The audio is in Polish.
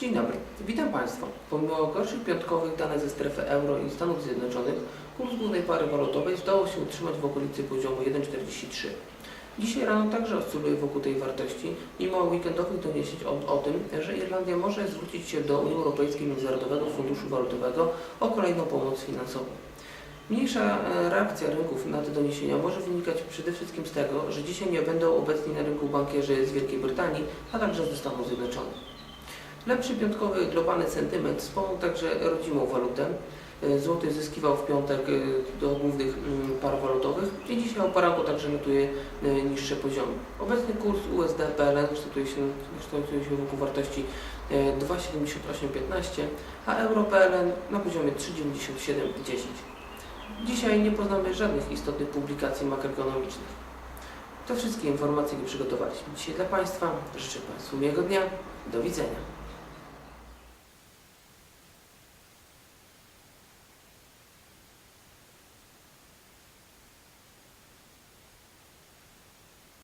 Dzień dobry, witam Państwa. Pomimo gorszych piątkowych danych ze strefy euro i Stanów Zjednoczonych, kurs głównej pary walutowej zdało się utrzymać w okolicy poziomu 1,43. Dzisiaj rano także oscyluje wokół tej wartości, mimo weekendowych doniesień o, o tym, że Irlandia może zwrócić się do Unii Europejskiej Międzynarodowego Funduszu Walutowego o kolejną pomoc finansową. Mniejsza e, reakcja rynków na te doniesienia może wynikać przede wszystkim z tego, że dzisiaj nie będą obecni na rynku bankierzy z Wielkiej Brytanii, a także ze Stanów Zjednoczonych. Lepszy piątkowy globalny sentyment wspomógł także rodzimą walutę. E, Złoty zyskiwał w piątek e, do głównych mm, par walutowych i dzisiaj o parangu także notuje e, niższe poziomy. Obecny kurs USD PLN kształtuje się, kształtuje się wokół wartości e, 2,7815, a euro PLN na poziomie 3,9710. Dzisiaj nie poznamy żadnych istotnych publikacji makroekonomicznych. To wszystkie informacje, które przygotowaliśmy dzisiaj dla Państwa. Życzę Państwu miłego dnia. Do widzenia.